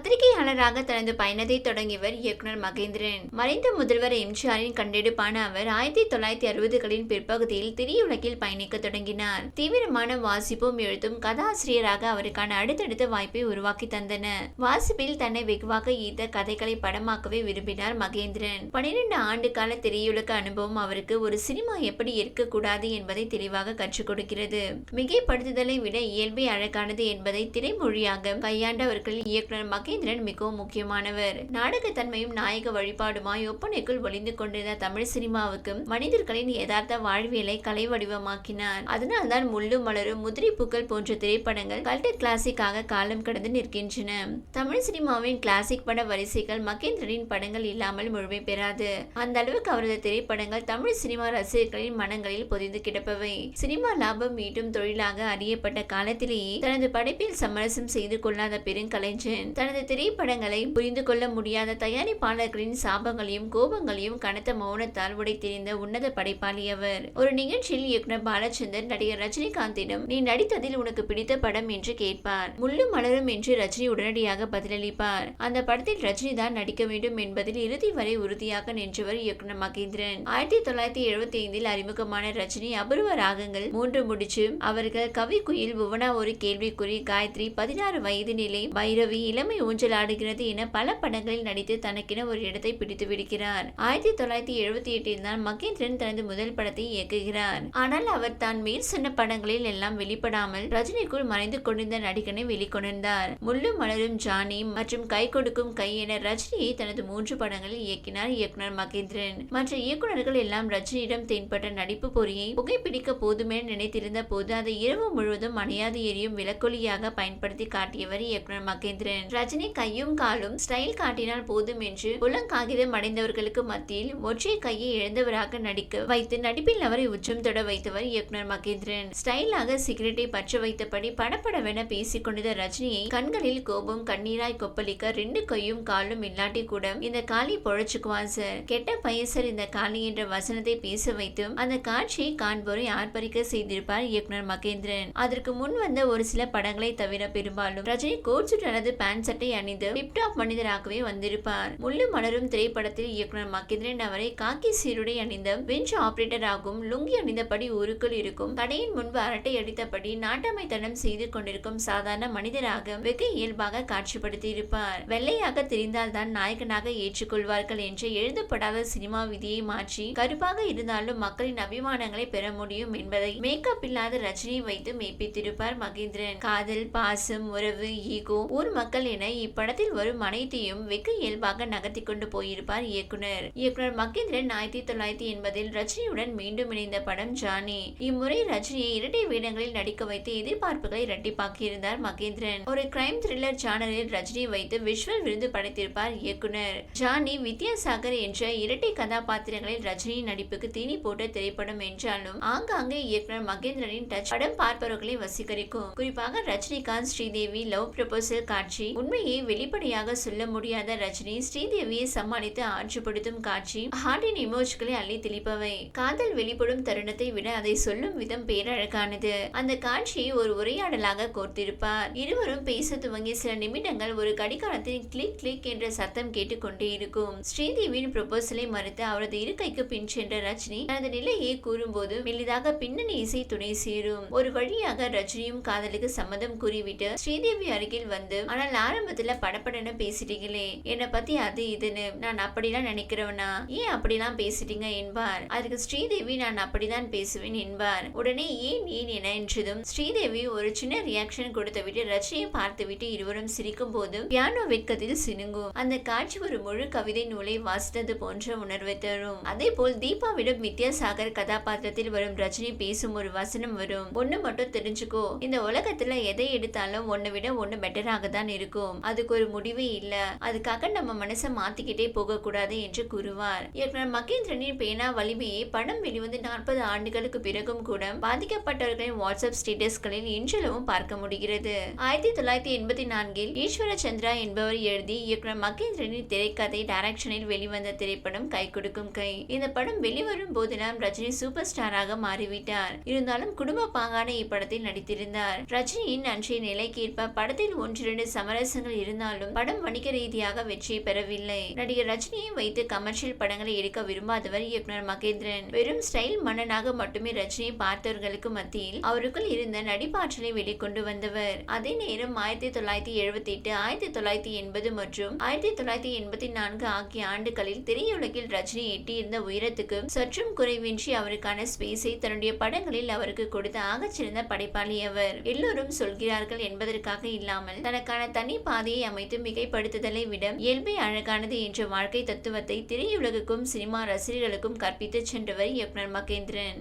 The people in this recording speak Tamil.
பத்திரிகையாளராக தனது பயணத்தை தொடங்கியவர் இயக்குனர் மகேந்திரன். மறைந்த முதல்வர் எம்ஜிஆரின் கண்டெடுப்பான அவர் ஆயிரத்தி தொள்ளாயிரத்தி அறுபதுகளின் பிற்பகுதியில் திரையுலகில் பயணிக்க தொடங்கினார். தீவிரமான வாசிப்பும் எழுத்தும் கதாசிரியராக அவருக்கான அடுத்தடுத்த வாய்ப்பை உருவாக்கி தந்தன வாசிப்பில் தன்னை வெகுவாக ஈர்த்த கதைகளை படமாக்கவே விரும்பினார் மகேந்திரன். பனிரெண்டு ஆண்டு கால திரையுலக அனுபவம் அவருக்கு ஒரு சினிமா எப்படி இருக்கக்கூடாது என்பதை தெளிவாக கற்றுக் கொடுக்கிறது. மிகைப்படுத்துதலை விட இயல்பே அழகானது என்பதை திரைமொழியாக கையாண்டவர்கள் இயக்குனர் மகேந்திரன் மிகவும் முக்கியமானவர். நாடகத்தன்மையும் நாயக வழிபாடுமாய் ஒப்பனைக்குள் ஒளிந்து கொண்டிருந்த தமிழ் சினிமாவுக்கு மனிதர்களின் யதார்த்த வாழ்வியலை கலை வடிவமாக்கினார் அதனால்தான் முள்ளு மலரும் முதிரி பூக்கள் போன்ற திரைப்படங்கள் கல்ட் கிளாசிக்காக காலம் கடந்து நிற்கின்றன. தமிழ் சினிமாவின் கிளாசிக் பட வரிசைகள் மகேந்திரனின் படங்கள் இல்லாமல் முழுமை பெறாது. அந்த அளவுக்கு அவரது திரைப்படங்கள் தமிழ் சினிமா ரசிகர்களின் மனங்களில் பொதிந்து கிடப்பவை. சினிமா லாபம் ஈட்டும் தொழிலாக அறியப்பட்ட காலத்திலேயே தனது படைப்பில் சமரசம் செய்து கொள்ளாத பெருங்கலைஞன் தனது திரைப்படங்களை புரிந்து கொள்ள முடியாத தயாரிப்பாளர்களின் சாபங்களையும் கோபங்களையும் கனத்த மௌனத்தால் உடைத்தெறிந்த உன்னத படைப்பாளி அவர். ஒரு நிகழ்ச்சியில் இயக்குனர் பாலச்சந்தர் நடிகர் ரஜினிகாந்திடம் நீ நடித்ததில் உனக்கு பிடித்த படம் என்று கேட்பார். முள்ளு மலரும் என்று ரஜினி உடனடியாக பதிலளிப்பார். அந்த படத்தில் ரஜினி தான் நடிக்க வேண்டும் என்பதில் இறுதி வரை உறுதியாக நின்றவர் இயக்குனர் மகேந்திரன். ஆயிரத்தி தொள்ளாயிரத்தி எழுபத்தி ஐந்தில் அறிமுகமான ரஜினி அபூர்வ ராகங்கள் மூன்று முடிச்சு அவர்கள் கவி குயில் புவனா ஒரு கேள்விக்குறி காயத்ரி பதினாறு வயது நிலை பைரவி இளமை ஊஞ்சல் ஆடுகிறது என பல படங்களில் நடித்து தனக்கென ஒரு இடத்தை பிடித்து விடுகிறார். ஆயிரத்தி தொள்ளாயிரத்தி எழுபத்தி எட்டில் தான் மகேந்திரன் தனது முதல் படத்தை இயக்குகிறார். ஆனால் அவர் தான் மேல் சொன்ன படங்களில் எல்லாம் வெளிப்படாமல் ரஜினிக்குள் மறைந்து கொண்டிருந்த நடிகனை வெளிக்கொணர்ந்தார். முள்ளு மலரும் ஜானி மற்றும் கை கொடுக்கும் கை என ரஜினியை தனது மூன்று படங்களில் இயக்கினார் இயக்குனர் மகேந்திரன். மற்ற இயக்குநர்கள் எல்லாம் ரஜினியிடம் தென்பட்ட நடிப்பு பொறியை புகைப்பிடிக்க போதுமென நினைத்திருந்த போது அதை இரவு முழுவதும் அணையாது எரியும் விளக்கொலியாக பயன்படுத்தி காட்டியவர் இயக்குனர் மகேந்திரன். ரஜினி கையும் காலும் ஸ்டைல் காட்டினால் போதும் என்று புலங்காகிதம் அடைந்தவர்களுக்கு மத்தியில் ஒற்றை கையை இழந்தவராக நடிக்க வைத்து நடிப்பில் அவரை உச்சம் தொட வைத்தவர் இயக்குனர் மகேந்திரன். ஸ்டைலாக சிகரெட்டை பற்ற வைத்தபடி படப்படவென பேசிக் கொண்டிருந்த ரஜினியை கண்களில் கோபம் கண்ணீராய் கொப்பளிக்க ரெண்டு கையும் காலும் இல்லாட்டி கூட இந்த காளி பொழைச்சுக்குவான் சார் கெட்ட பையன் சார் இந்த காளி என்ற வசனத்தை பேச வைத்தும் அந்த காட்சியை காண்போரை ஆர்ப்பரிக்க செய்திருப்பார் இயக்குனர் மகேந்திரன். அதற்கு முன் வந்த ஒரு சில படங்களை தவிர பெரும்பாலும் ரஜினி கோட் சுட் அல்லது பேண்ட் சட்டை அணிந்து டிப்டாப் மனிதராகவே வந்திருப்பார். முள்ளு மலரும் திரைப்படத்தில் இயக்குனர் மகேந்திரன் அவரை காக்கி சீருடை அணிந்த பெஞ்ச் ஆபரேட்டராகவும் லுங்கி அணிந்தபடி ஊருக்குள் இருக்கும். கடையின் முன்பு அரட்டை அடித்தபடி நாட்டமைத்தனம் செய்து கொண்டிருக்கும் சாதாரண மனிதராக வெகு இயல்பாக காட்சிப்படுத்தியிருப்பார். வெள்ளையாக தெரிந்தால்தான் நாயகனாக ஏற்றுக்கொள்வார்கள் என்று எழுதப்படாத சினிமா விதியை மாற்றி கருப்பாக இருந்தாலும் மக்களின் அபிமானங்களை பெற முடியும் என்பதை மேக்கப் இல்லாத ரஜினியை வைத்து மெய்ப்பித்திருப்பார் மகேந்திரன். காதல் பாசம் உறவு ஈகோ ஊர் மக்கள் என இப்படத்தில் வரும் அனைத்தையும் வெக்க இயல்பாக நகர்த்தி கொண்டு போயிருப்பார் இயக்குனர். இயக்குனர் மகேந்திரன் ஆயிரத்தி தொள்ளாயிரத்தி எண்பதில் ரஜினியுடன் மீண்டும் இணைந்த படம் ஜானி. இம்முறை ரஜினியை இரட்டை வேடங்களில் நடிக்க வைத்து எதிர்பார்ப்புகளை இரட்டிப்பாக்கியிருந்தார் மகேந்திரன். ஒரு கிரைம் த்ரில்லர் ஜானரில் ரஜினி வைத்து விஷுவல் விருது படைத்திருப்பார் இயக்குனர். ஜானி வித்யாசாகர் என்ற இரட்டை கதாபாத்திரங்களில் ரஜினியின் நடிப்புக்கு தீனி போட்ட திரைப்படம் என்றாலும் ஆங்காங்கே இயக்குனர் மகேந்திரனின் டச் படம் பார்ப்பவர்களை வசீகரிக்கும். குறிப்பாக ரஜினிகாந்த் ஸ்ரீதேவி லவ் ப்ரொபோசல் காட்சி உண்மையை வெளிப்படையாக சொல்ல முடியாத ரஜினி ஸ்ரீதேவியை சமாளித்து ஆட்சிப்படுத்தும் காட்சி ஹார்டின் இமோஜ்களை அள்ளி தெளிப்பவை. காதல் வெளிப்படும் தருணத்தை விட அதை சொல்லும் விதம் பேரழகானது. அந்த காட்சியை ஒரு உரையாடலாக கோர்த்திருப்பார். இருவரும் பேச துவங்கிய சில நிமிடங்கள் ஒரு கடிகாரத்தின் கிளிக் கிளிக் என்ற சத்தம் கேட்டுக்கொண்டே இருக்கும். ஸ்ரீதேவியின் ப்ரொபோசலை மறுத்து அவரது இருக்கைக்கு பின் சென்ற ரஜினி தனது நிலையை கூறும்போது மெலிதாக பின்னணி இசை துணை சேரும். ஒரு வழியாக ரஜினியும் காதலுக்கு சம்மதம் கூறிவிட்டு ஸ்ரீதேவி அருகில் வந்து ஆனால் ஆரம்ப ஆரம்பத்துல படப்படன்னு பேசிட்டீங்களே? என்னை பத்தி அது இதுன்னு. நான் அப்படிலாம் நினைக்கிறவனா? ஏன் அப்படிலாம் பேசிட்டீங்க என்பார். அதுக்கு ஸ்ரீதேவி நான் அப்படிதான் பேசுவேன் என்பார். உடனே ஏன் ஏன் என? என்றதும் ஸ்ரீதேவி ஒரு சின்ன ரியாக்ஷன் கொடுத்துவிட்டு ரஜினியை பார்த்துவிட்டு இருவரும் சிரிக்கும் போது பியானோ வெட்கத்தில் சினுங்கும். அந்த காட்சி ஒரு முழு கவிதை நூலை வாசித்தது போன்ற உணர்வை தரும். அதே போல் தீபாவிடம் வித்யாசாகர் கதாபாத்திரத்தில் வரும் ரஜினி பேசும் ஒரு வசனம் வரும். ஒண்ணு மட்டும் தெரிஞ்சுக்கோ. இந்த உலகத்துல எதை எடுத்தாலும் ஒன்னை விட ஒண்ணு பெட்டராக தான் இருக்கும். அதுக்கு ஒரு முடிவு இல்ல. அதுக்காக நம்ம மனசை மாத்திக்கிட்டே போக கூடாது என்று கூறுவார். இயக்குனர் மகேந்திரனின் பேனா வலிமையை படம் வெளிவந்து நாற்பது ஆண்டுகளுக்கு பிறகும் கூட பாதிக்கப்பட்டவர்களின் வாட்ஸ்அப் ஸ்டேட்டஸ்களில் இன்றளவும் பார்க்க முடிகிறது. ஆயிரத்தி தொள்ளாயிரத்தி எண்பத்தி நான்கில் ஈஸ்வர சந்திரா என்பவர் எழுதி இயக்குனர் மகேந்திரனின் திரைக்கதை டைரக்ஷனில் வெளிவந்த திரைப்படம் கை கொடுக்கும் கை. இந்த படம் வெளிவரும் போதெல்லாம் ரஜினி சூப்பர் ஸ்டாராக மாறிவிட்டார். இருந்தாலும் குடும்ப பாங்கான இப்படத்தில் நடித்திருந்தார். ரஜினியின் அன்றைய நிலைக்கேற்ப படத்தில் ஒன்றிரண்டு சமரசங்கள் படங்கள் இருந்தாலும் படம் வணிக ரீதியாக வெற்றி பெறவில்லை. நடிகர் ரஜினியை வைத்து கமர்ஷியல் படங்களை எடுக்க விரும்பாதவர் இயக்குனர் மகேந்திரன். வெறும் ஸ்டைல் மன்னனாக மட்டுமே ரஜினியை பார்த்தவர்களுக்கு மத்தியில் அவருக்குள் இருந்த நடிப்பாற்றலை வெளிக்கொண்டு வந்தவர். அதே நேரம் ஆயிரத்தி தொள்ளாயிரத்தி எழுபத்தி எட்டு ஆயிரத்தி தொள்ளாயிரத்தி எண்பது மற்றும் ஆயிரத்தி தொள்ளாயிரத்தி எண்பத்தி நான்கு ஆகிய ஆண்டுகளில் திரையுலகில் ரஜினி எட்டியிருந்த உயரத்துக்கு சற்றும் குறைவின்றி அவருக்கான ஸ்பேஸை தன்னுடைய படங்களில் அவருக்கு கொடுத்த ஆகச்சிறந்த படைப்பாளி அவர். எல்லோரும் சொல்கிறார்கள் என்பதற்காக இல்லாமல் தனக்கான தனி பாதையை அமைத்து மிகைப்படுத்துதலை விட இயல்பே அழகானது என்ற வாழ்க்கை தத்துவத்தை திரையுலகுக்கும் சினிமா ரசிகர்களுக்கும் கற்பித்துச் சென்றவர் இயக்குனர் மகேந்திரன்.